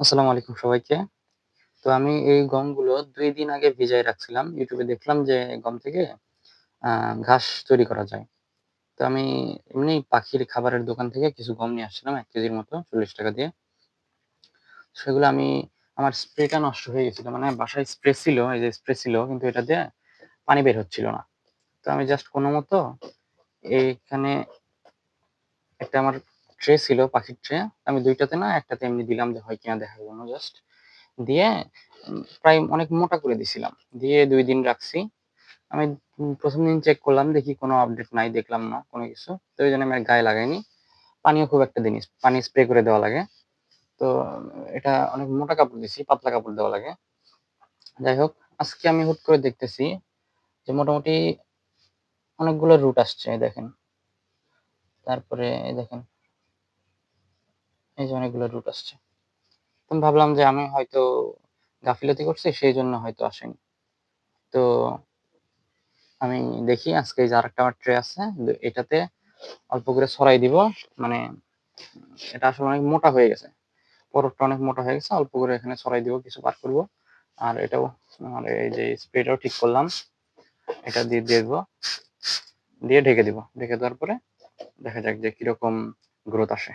আসসালামু আলাইকুম সবাইকে। তো আমি এই গমগুলো দুই দিন আগে ভিজায় রাখছিলাম। ইউটিউবে দেখলাম যে গম থেকে ঘাস তৈরি করা যায়। তো আমি এমনি পাখির খাবারের দোকান থেকে কিছু গম নিয়ে আসছিলাম এক কেজির মতো ৳৪০ দিয়ে। সেগুলো আমি আমার স্প্রেটা নষ্ট হয়ে গেছিল। মানে বাসায় স্প্রে ছিল, এই যে স্প্রে ছিল কিন্তু এটা দিয়ে পানি বের হচ্ছিল না। তো আমি জাস্ট কোনমতো এইখানে একটা আমার ট্রে ছিল, পাখির ট্রে। আমি দুইটাতে না একটাতে এমনি দিলাম যে হয় কিনা দেখার জন্য জাস্ট। দিয়ে প্রায় অনেক মোটা করে দিছিলাম। দিয়ে দুই দিন রাখছি। আমি প্রথম দিন চেক করলাম দেখি কোনো আপডেট নাই, দেখলাম না কোনো কিছু। তো এইজন্য আমি আর গায়ে লাগাইনি। পানিও খুব একটা জিনিস পানি স্প্রে করে দেওয়া লাগে। তো এটা অনেক মোটা কাপড় দিছি, পাতলা কাপড় দেওয়া লাগে। যাই হোক, আজকে আমি হুট করে দেখতেছি যে মোটামুটি অনেকগুলো রুট আসছে, দেখেন। তারপরে দেখেন। এই যে অনেকগুলো রুট আসছে। তো ভাবলাম যে আমি হয়তো গাফিলতি করছি সেই জন্য হয়তো আসেনি। তো আমি দেখি আজকে যে আরেকটা আমার ট্রে আছে। এটাতে অল্প করে ছড়াই দিব। মানে এটা আসলে অনেক মোটা হয়ে গেছে। পরতটা অনেক মোটা হয়ে গেছে। অল্প করে এখানে ছড়াই দিব, কিছু পার করব। আর এটাও আর এই যে স্প্রেটাও ঠিক করলাম। এটা দিয়ে দিব। দিয়ে ঢেকে দিব। ঢেকে দেওয়ার পরে দেখা যাক যে কীরকম গ্রোথ আসে।